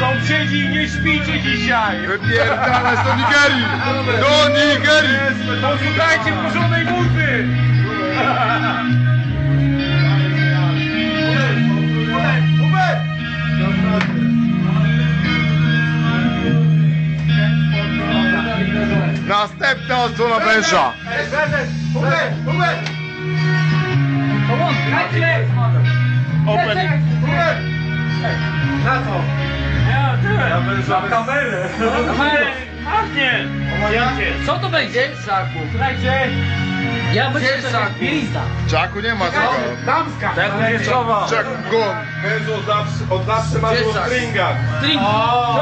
Sąsiedzi, nie śpijcie dzisiaj! Wypierdalać do Nigerii! Do Nigerii! Posłuchajcie porządnej muzy! Następna odsłona węża! Open. Na kamerę. Marnie! Co to będzie? Żaku. Słuchajcie. Ja myślę, że Żaku. bielizna. Jacku nie ma tego. Damska! Tak. Jack gun. Benzo od zawsze, od zawsze ma Gdzie było Jack? stringa. String. O,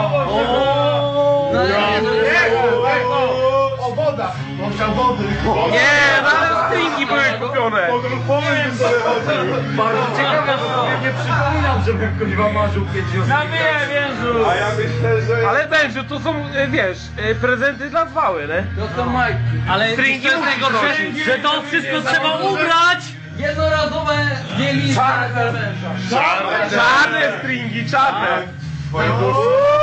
O, woda! On chciał wody. Nie, ale stringi były kupione! Po Bardzo ciekawe, bo sobie nie przypominam, żebym kuźwa marzył kiedyś Ja wiem, Jezu! A ja myślę, że... Ale Benziu, to są, e, wiesz, e, prezenty dla zwały, nie? To są majki. Ale Stringi to jest najgorsze, że to wszystko trzeba ubrać. Jednorazowe węża. Czarne stringi, czarne! Twoje dusze.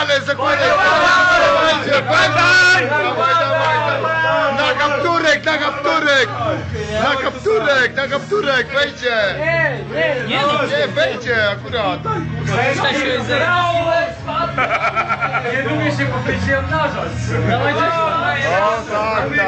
Zakładaj, zakładaj! Zakładaj! Na kapturek, na kapturek! Na kapturek, na kapturek, wejdzie! Nie no. Nie, wejdzie akurat! Węża się zerało. Nie lubię się powiedzieć narzać. Dawajcie. O, tak, tak.